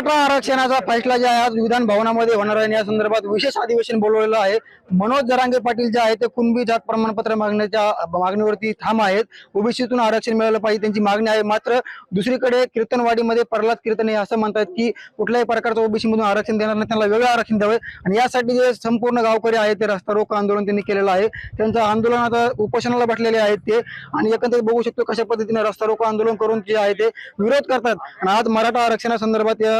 मराठा आरक्षणाचा फैसला जे आहे आज विधान भवनामध्ये होणार आहे या संदर्भात विशेष अधिवेशन बोलवलेलं आहे. मनोज जरांगे पाटील जे आहे ते कुणबी जात प्रमाणपत्र मागण्याच्या मागणीवरती थांब आहेत. ओबीसीतून आरक्षण मिळालं पाहिजे त्यांची मागणी आहे. मात्र दुसरीकडे कीर्तनवाडीमध्ये प्रल्हाद कीर्तन हे असं म्हणतात की कुठल्याही प्रकारचं ओबीसी मधून आरक्षण देणार नाही त्यांना वेगळं आरक्षण द्यावे. आणि यासाठी जे संपूर्ण गावकरी आहेत ते रस्ता रोको आंदोलन त्यांनी केलेलं आहे. त्यांचं आंदोलन आता उपोषणाला बसलेले आहेत ते. आणि एकंदरीत बघू शकतो कशा पद्धतीने रस्ता रोको आंदोलन करून जे आहे ते विरोध करतात. आणि आज मराठा आरक्षणासंदर्भात या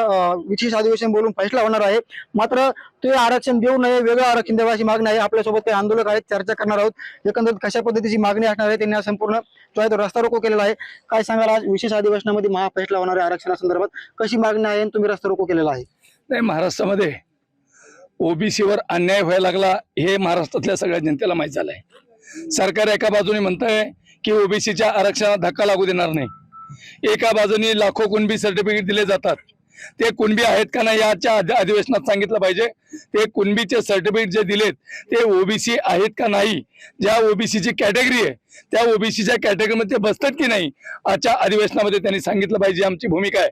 विशेष अधिवेशन बोलून फैसला होणार आहे. मात्र ते आरक्षण देऊ नये वेगळं आरक्षण द्यावं अशी मागणी आहे. आपल्यासोबत काही आंदोलक आहेत चर्चा करणार आहोत. एकंदरीत कशा पद्धतीची मागणी असणार आहे त्यांनी संपूर्ण जो आहे तो रस्ता रोको केलेला आहे. काय सांगाल आज विशेष अधिवेशनामध्ये महाफैसला होणार आहे आरक्षणासंदर्भात? कशी मागणी आहे आणि तुम्ही रस्ता रोको केलेला आहे? नाही महाराष्ट्रामध्ये ओबीसीवर अन्याय व्हायला लागला हे महाराष्ट्रातल्या सगळ्या जनतेला माहीत झालंय. सरकार एका बाजूने म्हणतंय की ओबीसीच्या आरक्षणाला धक्का लागू देणार नाही. एका बाजूने लाखो कुणबी सर्टिफिकेट दिले जातात. ते कुणबी आहेत का नाही याच्या अधिवेशनात सांगितलं पाहिजे. ते कुणबीचे सर्टिफिकेट जे दिलेत ते ओबीसी आहेत का नाही? ज्या ओबीसीची कॅटेगरी आहे त्या ओबीसीच्या कॅटेगरीमध्ये ते बसतात की नाही आजच्या अधिवेशनामध्ये त्यांनी सांगितलं पाहिजे आमची भूमिका आहे.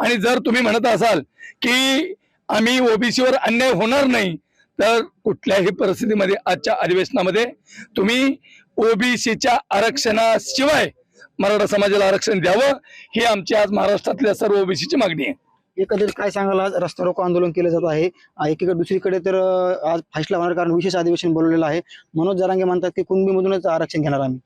आणि जर तुम्ही म्हणत असाल की आम्ही ओबीसीवर अन्याय होणार नाही तर कुठल्याही परिस्थितीमध्ये आजच्या अधिवेशनामध्ये तुम्ही ओबीसीच्या आरक्षणाशिवाय मराठा समाजाला आरक्षण द्यावं ही आमची आज महाराष्ट्रातल्या सर्व ओबीसीची मागणी आहे. एकंदरीत काय सांगाल आज? रस्ता रोको आंदोलन केलं जात आहे. एकीकडे दुसरीकडे तर आज फैसला होणार कारण विशेष अधिवेशन बोलवलेलं आहे. मनोज जरांगे म्हणतात की कुणबीमधूनच आरक्षण घेणार आम्ही.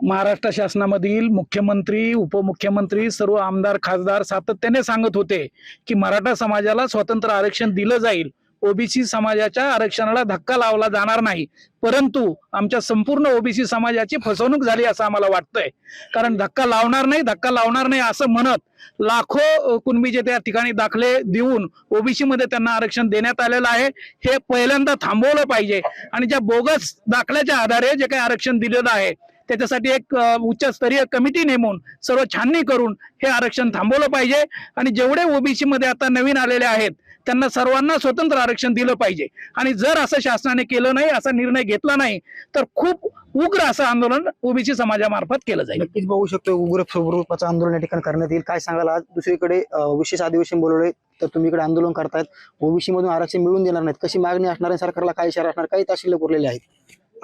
महाराष्ट्र शासनामधील मुख्यमंत्री उपमुख्यमंत्री सर्व आमदार खासदार सातत्याने सांगत होते की मराठा समाजाला स्वतंत्र आरक्षण दिलं जाईल. ओबीसी समाजाच्या आरक्षणाला धक्का लावला जाणार नाही. परंतु आमच्या संपूर्ण ओबीसी समाजाची फसवणूक झाली असं आम्हाला वाटतंय. कारण धक्का लावणार नाही धक्का लावणार नाही असं म्हणत लाखो कुणबीचे त्या ठिकाणी दाखले देऊन ओबीसी मध्ये त्यांना आरक्षण देण्यात आलेलं आहे. हे पहिल्यांदा थांबवलं पाहिजे. आणि ज्या बोगस दाखल्याच्या आधारे जे काही आरक्षण दिलेलं आहे त्याच्यासाठी एक उच्चस्तरीय कमिटी नेमून सर्व छाननी करून हे आरक्षण थांबवलं पाहिजे. आणि जेवढे ओबीसी मध्ये आता नवीन आलेले आहेत त्यांना सर्वांना स्वतंत्र आरक्षण दिलं पाहिजे. आणि जर असं शासनाने केलं नाही असा निर्णय घेतला नाही तर खूप उग्र असं आंदोलन ओबीसी समाजामार्फत केलं जाईल. नक्कीच बघू शकतो उग्र स्वरूपाचं आंदोलन या ठिकाणी करण्यात येईल. काय सांगाल आज? दुसरीकडे विशेष अधिवेशन बोलवले तर तुम्ही इकडे आंदोलन करतायत. ओबीसी मधून आरक्षण मिळून देणार नाहीत. कशी मागणी असणार आहे? सरकारला काय इशारा असणार? काही ताशिल्लक उरलेले आहेत.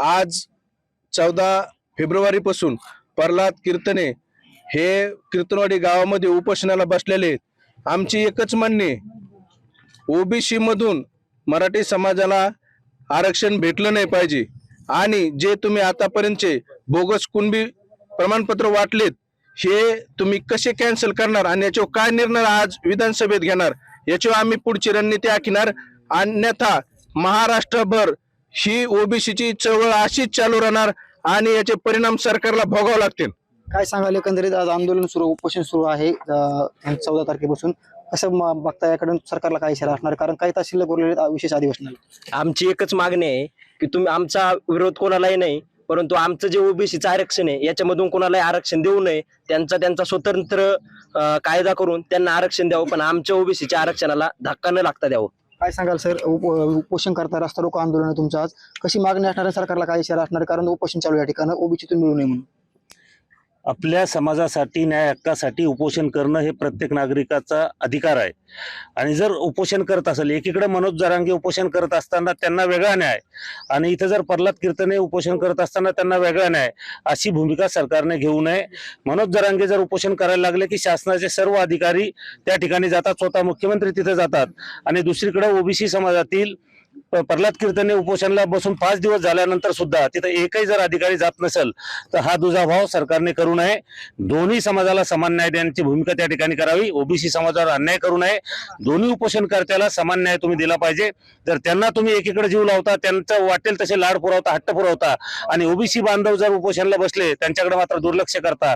आज चौदा फेब्रुवारी पासून प्रल्हाद कीर्तने हे कीर्तनवाडी गावामध्ये उपोषणाला बसलेले आहेत. आमची एकच म्हणणे ओबीसी मधून मराठी समाजाला आरक्षण भेटलं नाही पाहिजे. आणि जे तुम्ही आतापर्यंतचे बोगस कुणबी प्रमाणपत्र वाटलेत हे तुम्ही कसे कॅन्सल करणार आणि याच्यावर काय निर्णय आज विधानसभेत घेणार? याच्यावर आम्ही पुढची रणनीती आखणार. अन्यथा महाराष्ट्रभर ही ओबीसीची चळवळ अशीच चालू राहणार आणि याचे परिणाम सरकारला भोगावे लागतील. काय सांगाल एकंदरीत? आज आंदोलन सुरू उपोषण सुरू आहे चौदा तारखेपासून. कसं म- बघता याकडून सरकारला काय इशारा असणार? कारण काही तास शिल्लक उरलेले आहेत विशेष अधिवेशनाला आमची एकच मागणी आहे की तुम्ही आमचा विरोध कोणालाही नाही परंतु आमचं जे ओबीसीचं आरक्षण आहे याच्यामधून कोणालाही आरक्षण देऊ नये त्यांचा त्यांचा स्वतंत्र अं, कायदा करून त्यांना आरक्षण द्यावं पण आमच्या ओबीसीच्या आरक्षणाला धक्का न लागता द्यावं. काय सांगाल सर? उप- उपोषण करता रस्ता रोको आंदोलन आहे तुमचं आज. कशी मागणी असणार आहे सरकारला? काय इशारा असणार? कारण उपोषण चालू आहे या ठिकाणी. ओबीसीतून मिळू नये म्हणून. आपल्या समाजासाठी न्याय हक्कासाठी उपोषण करणं हे प्रत्येक नागरिकाचा अधिकार आहे. आणि जर उपोषण करत असेल एकीकडे मनोज जरांगे उपोषण करत असताना त्यांना वेगळा न्याय आणि इथं जर प्रल्हाद कीर्तने उपोषण करत असताना त्यांना वेगळा न्याय अशी भूमिका सरकारने घेऊ नये. मनोज जरांगे जर उपोषण करायला लागले की शासनाचे सर्व अधिकारी त्या ठिकाणी जातात स्वतः मुख्यमंत्री तिथे जातात. आणि दुसरीकडे ओबीसी समाजातील प्रल्हाद कीर्तने उपोषणाला बसून पाच दिवस झाल्यानंतर सुद्धा तिथं एकही जर अधिकारी जात नसेल तर हा दुजाभाव सरकारने करू नये. दोन्ही समाजाला समान न्याय देण्याची भूमिका त्या ठिकाणी करावी. ओबीसी समाजावर अन्याय करू नये. दोन्ही उपोषणकर्त्याला समान न्याय तुम्ही दिला पाहिजे. जर त्यांना तुम्ही एकीकडे जीव लावता त्यांचं वाटेल तसे लाड पुरवता हट्ट पुरवता आणि ओबीसी बांधव जर उपोषणाला बसले त्यांच्याकडे मात्र दुर्लक्ष करता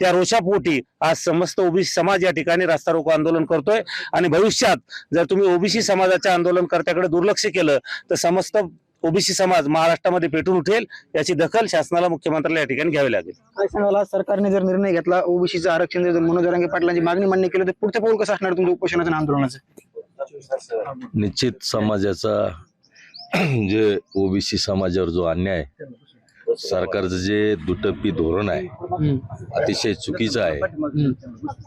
त्या रोषापोटी आज समस्त ओबीसी समाज या ठिकाणी रास्ता रोको आंदोलन करतोय. आणि भविष्यात जर तुम्ही ओबीसी समाजाच्या आंदोलनकर्त्याकडे दुर्लक्ष केलं तर समस्त ओबीसी समाज महाराष्ट्रामध्ये पेटून उठेल याची दखल शासनाला मुख्यमंत्र्याला या ठिकाणी घ्यावी लागेल. काय सांगाल आज सरकारने जर निर्णय घेतला ओबीसीचं आरक्षण जर मनोज जरांगे पाटलांची मागणी मान्य केली तर पुढचं पाऊल कसं असणार तुमच्या उपोषणाचं आणि आंदोलनाचं? निश्चित समाजाचा जे ओबीसी समाजावर जो अन्याय सरकारचं जे दुटप्पी धोरण आहे. अतिशय चुकीचं आहे.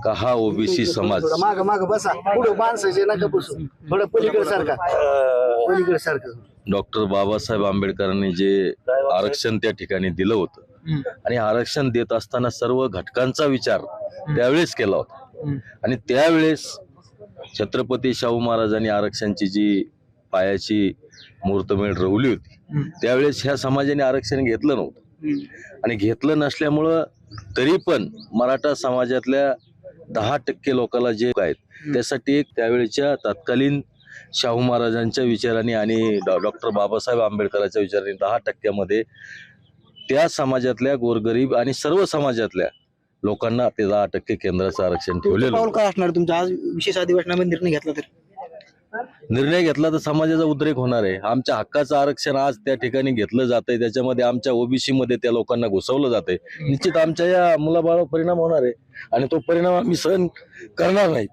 का हा ओबीसी समाज? माग माग बसा. पुढे माणसाचे नका बसू थोडं पलीकडे सारखा पलीकडे सारखं डॉक्टर बाबासाहेब आंबेडकरांनी जे आरक्षण त्या ठिकाणी दिलं होतं. आणि आरक्षण देत असताना सर्व घटकांचा विचार त्यावेळेस केला होता. आणि त्यावेळेस छत्रपती शाहू महाराजांनी आरक्षणची जी पायाची मुहूर्तमेढ रवली होती. त्यावेळेस ह्या समाजाने आरक्षण घेतलं नव्हतं आणि घेतलं नसल्यामुळं तरी पण मराठा समाजातल्या दहा टक्के लोकांना जे आहेत त्यासाठी एक त्यावेळेच्या तत्कालीन शाहू महाराजांच्या विचारांनी आणि डॉ- डॉक्टर बाबासाहेब आंबेडकरांच्या विचारांनी दहा टक्क्यामध्ये त्या समाजातल्या गोरगरीब आणि सर्व समाजातल्या लोकांना ते दहा टक्के केंद्राचं आरक्षण ठेवलेलं. काय असणार? तुमचा आज विशेष अधिवेशनामध्ये निर्णय घेतला तर. निर्णय घेतला तर समाजाचा उद्रेक होणार आहे. आमच्या हक्काचं आरक्षण आज त्या ठिकाणी घेतलं जातंय. त्याच्यामध्ये आमच्या ओबीसी मध्ये त्या लोकांना घुसवलं जातंय. निश्चित आमच्या या मुलाबाळावर परिणाम होणार आहे. आणि तो परिणाम आम्ही सहन करणार नाही.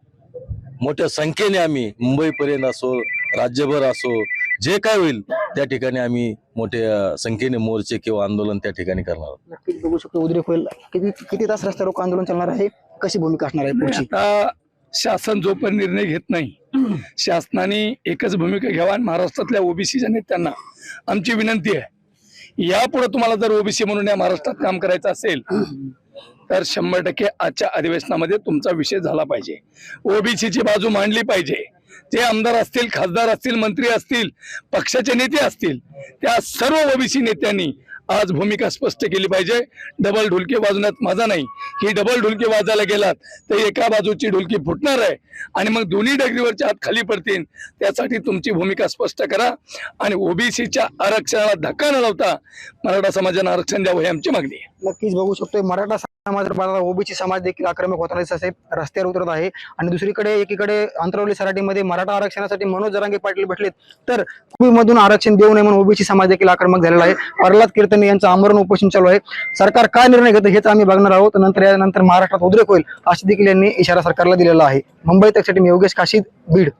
मोठ्या संख्येने आम्ही मुंबईपर्यंत असो राज्यभर असो जे काय होईल त्या ठिकाणी आम्ही मोठ्या संख्येने मोर्चे किंवा आंदोलन त्या ठिकाणी करणार आहोत. नक्कीच बघू शकतो उद्रेक होईल. किती किती तास रस्त्यावर रोको आंदोलन चालणार आहे? कशी भूमिका असणार आहे पुढची? आता शासन जोपर्यंत निर्णय घेत नाही शासनाने एकच भूमिका घ्यावा आणि महाराष्ट्रातल्या ओबीसीच्या नेत्यांना आमची विनंती आहे यापुढे तुम्हाला जर ओबीसी म्हणून या महाराष्ट्रात काम करायचं असेल तर शंभर टक्के आजच्या अधिवेशनामध्ये तुमचा विषय झाला पाहिजे. ओबीसीची बाजू मांडली पाहिजे. जे आमदार असतील खासदार असतील मंत्री असतील पक्षाचे नेते असतील त्या सर्व ओबीसी नेत्यांनी आज भूमिका स्पष्ट केली पाहिजे. डबल ढुलकी वाजवण्यात माझा नाही. ही डबल ढुलकी वाजायला गेलात तर एका बाजूची ढुलकी फुटणार आहे. आणि मग दोन्ही डगरीवरच्या हात खाली पडतील. त्यासाठी तुमची भूमिका स्पष्ट करा. आणि ओबीसीच्या आरक्षणाला धक्का न लावता मराठा समाजाने आरक्षण द्यावं ही आमची मागणी आहे. नक्कीच बघू शकतोय. मराठा समाज ओबीसी समाज देखील आक्रमक होताना दिसत आहे रस्त्यावर उतरत आहे. आणि दुसरीकडे एकीकडे अंतरवली सराटीमध्ये मराठा आरक्षणासाठी मनोज जरांगे पाटील भेटलेत. तर मधून आरक्षण देऊ नये म्हणून ओबीसी समाज देखील आक्रमक झालेला आहे. प्रल्हाद कीर्तने यांचं आमरण उपोषण चालू आहे. सरकार काय निर्णय घेतं हेच आम्ही बघणार आहोत. नंतर यानंतर महाराष्ट्रात उद्रेक होईल अशी देखील यांनी इशारा सरकारला दिलेला आहे. मुंबई तकसाठी मी योगेश काशीद बीड.